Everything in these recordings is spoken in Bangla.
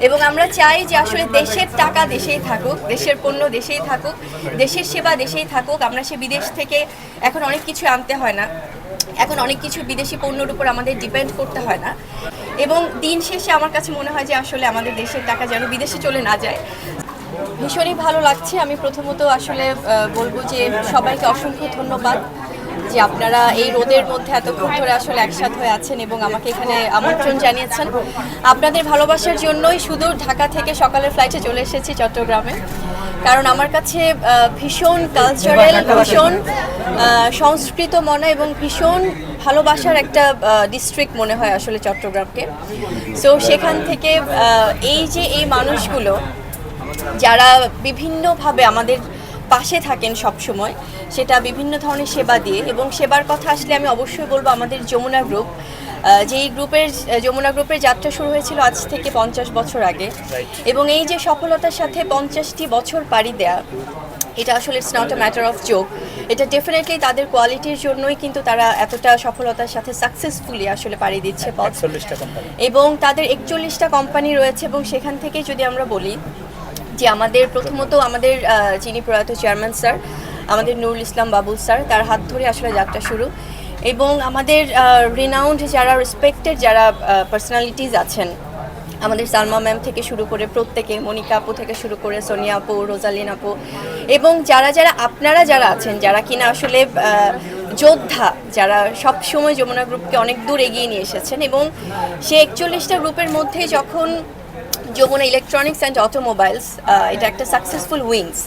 এবং আমরা চাই যে আসলে দেশের টাকা দেশেই থাকুক, দেশের পণ্য দেশেই থাকুক, দেশের সেবা দেশেই থাকুক। আমরা সে বিদেশ থেকে এখন অনেক কিছু আনতে হয় না। এখন অনেক কিছু বিদেশি পণ্যের উপর আমাদের ডিপেন্ড করতে হয় না। এবং দিন শেষে আমার কাছে মনে হয় যে আসলে আমাদের দেশের টাকা যেন বিদেশে চলে না যায়। ভীষণই ভালো লাগছে। আমি প্রথমত আসলে বলব যে সবাইকে অসংখ্য ধন্যবাদ। যে আপনারা এই রোদের মধ্যে এতক্ষণ ধরে আসলে একসাথ হয়ে আছেন এবং আমাকে এখানে আমন্ত্রণ জানিয়েছেন। আপনাদের ভালোবাসার জন্যই সুদূর ঢাকা থেকে সকালের ফ্লাইটে চলে এসেছি চট্টগ্রামে। কারণ আমার কাছে ভীষণ কালচারাল ভীষণ সংস্কৃত মনে এবং ভীষণ ভালোবাসার একটা ডিস্ট্রিক্ট মনে হয় আসলে চট্টগ্রামকে। সো সেখান থেকে এই যে এই মানুষগুলো, যারা বিভিন্নভাবে আমাদের পাশে থাকেন সব সময় সেটা বিভিন্ন ধরনের সেবা দিয়ে এবং সেবার কথা আসলে আমি অবশ্যই বলব আমাদের যমুনা গ্রুপ যেই গ্রুপের যমুনা গ্রুপের যাত্রা শুরু হয়েছিল আজ থেকে পঞ্চাশ বছর আগে এবং এই যে সফলতার সাথে পঞ্চাশটি বছর পাড়ি দেয়া এটা আসলে it's not a matter of joke এটা ডেফিনেটলি তাদের কোয়ালিটির জন্যই কিন্তু তারা এতটা সফলতার সাথে সাকসেসফুলি আসলে পাড়ি দিচ্ছে এবং তাদের একচল্লিশটা কোম্পানি রয়েছে এবং সেখান থেকে যদি আমরা বলি যে আমাদের প্রথমত আমাদের যিনি প্রয়াত চেয়ারম্যান স্যার, আমাদের নুরুল ইসলাম বাবুল স্যার, তার হাত ধরে আসলে যাত্রা শুরু। এবং আমাদের রিনাউন্ড যারা রেসপেক্টেড যারা পার্সোনালিটিস আছেন, আমাদের সালমা ম্যাম থেকে শুরু করে প্রত্যেকে, মনিকা আপু থেকে শুরু করে সোনিয়া আপু, রোজালিন আপু, এবং যারা যারা আপনারা যারা আছেন, যারা কিনা আসলে যোদ্ধা, যারা সব সময় যমুনা গ্রুপকে অনেক দূর এগিয়ে নিয়ে এসেছেন, এবং সে একচল্লিশটা গ্রুপের মধ্যে যখন যমুনা ইলেকট্রনিক্স অ্যান্ড অটোমোবাইলস এটা একটা সাকসেসফুল উইংস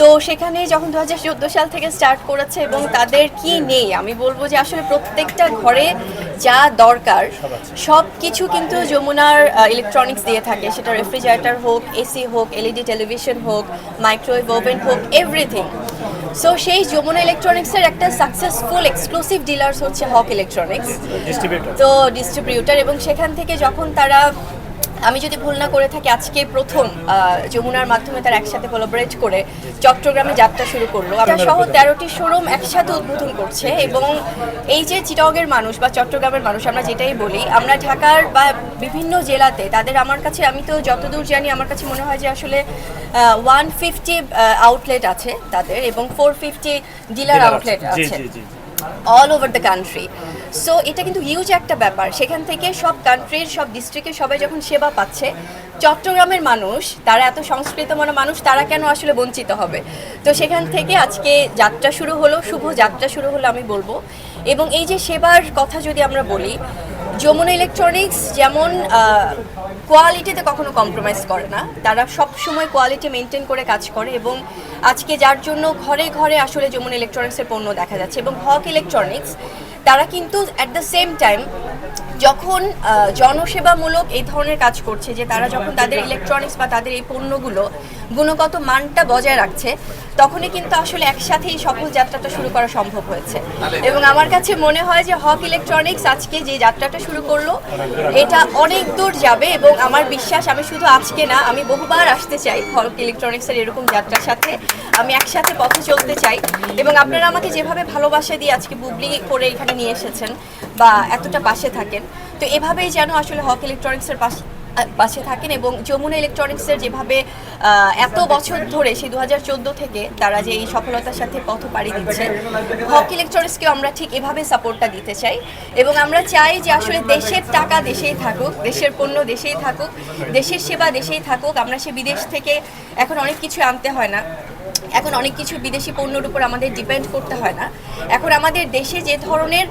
তো সেখানে যখন দু হাজার চোদ্দ সাল থেকে স্টার্ট করেছে এবং তাদের কি নেই আমি বলব যে আসলে প্রত্যেকটা ঘরে যা দরকার সব কিছু কিন্তু যমুনার ইলেকট্রনিক্স দিয়ে থাকে। সেটা রেফ্রিজারেটর হোক এসি হোক এলইডি টেলিভিশন হোক মাইক্রোওয়েভ ওভেন হোক এভরিথিং সো সেই যমুনা ইলেকট্রনিক্সের একটা সাকসেসফুল এক্সক্লুসিভ ডিলার্স হচ্ছে হক ইলেকট্রনিক্স তো ডিস্ট্রিবিউটার এবং সেখান থেকে যখন তারা আমি যদি ভুল না করে থাকি আজকে প্রথম যমুনার মাধ্যমে তার একসাথে কোলাবোরেট করে চট্টগ্রামে যাত্রা শুরু করল। আমরা সহ তেরোটি শোরুম একসাথে উদ্বোধন করছে এবং এই যে চিটগের মানুষ বা চট্টগ্রামের মানুষ আমরা যেটাই বলি আমরা ঢাকার বা বিভিন্ন জেলাতে তাদের আমার কাছে আমি তো যতদূর জানি আমার কাছে মনে হয় যে আসলে ওয়ান ফিফটি আউটলেট আছে তাদের এবং ফোর ফিফটি ডিলার আউটলেট আছে। All over the country so এটা কিন্তু হিউজ একটা ব্যাপার। সেখান থেকে সব কান্ট্রির সব ডিস্ট্রিক্টের সবাই যখন সেবা পাচ্ছে, চট্টগ্রামের মানুষ, তারা এত সংস্কৃত মনে মানুষ, তারা কেন আসলে বঞ্চিত হবে? তো সেখান থেকে আজকে যাত্রা শুরু হলো, শুভ যাত্রা শুরু হলো আমি বলব। এবং এই যে সেবার কথা যদি আমরা বলি যমুনা ইলেকট্রনিক্স যেমন কোয়ালিটিতে কখনো কম্প্রোমাইজ করে না। তারা সব সময় কোয়ালিটি মেনটেন করে কাজ করে এবং আজকে যার জন্য ঘরে ঘরে আসলে যমুনা ইলেকট্রনিক্সের পণ্য দেখা যাচ্ছে এবং হক ইলেকট্রনিক্স তারা কিন্তু অ্যাট দ্য সেম টাইম যখন জনসেবামূলক এই ধরনের কাজ করছে যে তারা যখন তাদের ইলেকট্রনিক্স বা তাদের এই পণ্যগুলো গুণগত মানটা বজায় রাখছে, তখনই কিন্তু আসলে একসাথে এই সফল যাত্রাটা শুরু করা সম্ভব হয়েছে। এবং আমার কাছে মনে হয় যে হক ইলেকট্রনিক্স আজকে যে যাত্রাটা শুরু করল, এটা অনেক দূর যাবে এবং আমার বিশ্বাস, আমি শুধু আজকে না, আমি বহুবার আসতে চাই হক ইলেকট্রনিক্সের এরকম যাত্রার সাথে। আমি একসাথে পথে চলতে চাই এবং আপনারা আমাকে যেভাবে ভালোবাসা দিয়ে আজকে বুবলি করে এখানে নিয়ে এসেছেন বা এতটা পাশে থাকেন তো এভাবেই যেন আসলে হক ইলেকট্রনিক্সের পাশে পাশে থাকেন এবং যমুনা ইলেকট্রনিক্সের যেভাবে এত বছর ধরে, সেই দু হাজার চোদ্দ থেকে তারা যে এই সফলতার সাথে পথ পাড়ি দিচ্ছে, হক ইলেকট্রনিক্সকেও আমরা ঠিক এভাবে সাপোর্টটা দিতে চাই এবং আমরা চাই যে আসলে দেশের টাকা দেশেই থাকুক, দেশের পণ্য দেশেই থাকুক, দেশের সেবা দেশেই থাকুক। আমরা সে বিদেশ থেকে এখন অনেক কিছু আনতে হয় না। এখন অনেক কিছু বিদেশি পণ্যের উপর আমাদের ডিপেন্ড করতে হয় না। এখন আমাদের দেশে যে ধরনের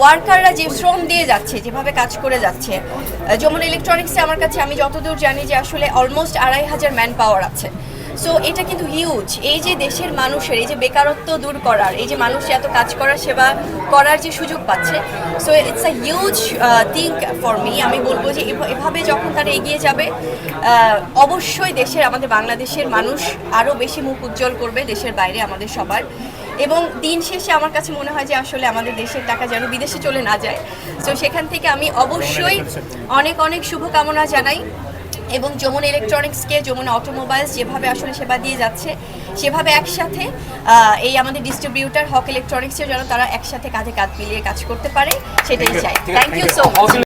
ওয়ার্কাররা যে শ্রম দিয়ে যাচ্ছে, যেভাবে কাজ করে যাচ্ছে যেমন ইলেকট্রনিক্সে আমার কাছে আমি যতদূর জানি যে আসলে অলমোস্ট আড়াই হাজার ম্যান পাওয়ার আছে। সো এটা কিন্তু হিউজ এই যে দেশের মানুষের, এই যে বেকারত্ব দূর করার, এই যে মানুষ এত কাজ করার, সেবা করার যে সুযোগ পাচ্ছে so it's a huge thing for me আমি বলব যে এভাবে যখন তারা এগিয়ে যাবে অবশ্যই দেশের, আমাদের বাংলাদেশের মানুষ আরও বেশি মুখ উজ্জ্বল করবে, দেশের বাইরে আমাদের সবার। এবং দিন শেষে আমার কাছে মনে হয় যে আসলে আমাদের দেশের টাকা যেন বিদেশে চলে না যায়। তো সেখান থেকে আমি অবশ্যই অনেক অনেক শুভকামনা জানাই এবং যমুনা ইলেকট্রনিক্সকে যমুনা অটোমোবাইলস যেভাবে আসলে সেবা দিয়ে যাচ্ছে সেভাবে একসাথে এই আমাদের ডিস্ট্রিবিউটার হক ইলেকট্রনিক্সের যেন তারা একসাথে কাঁধে কাঁধ মিলিয়ে কাজ করতে পারে সেটাই চাই। Thank you so much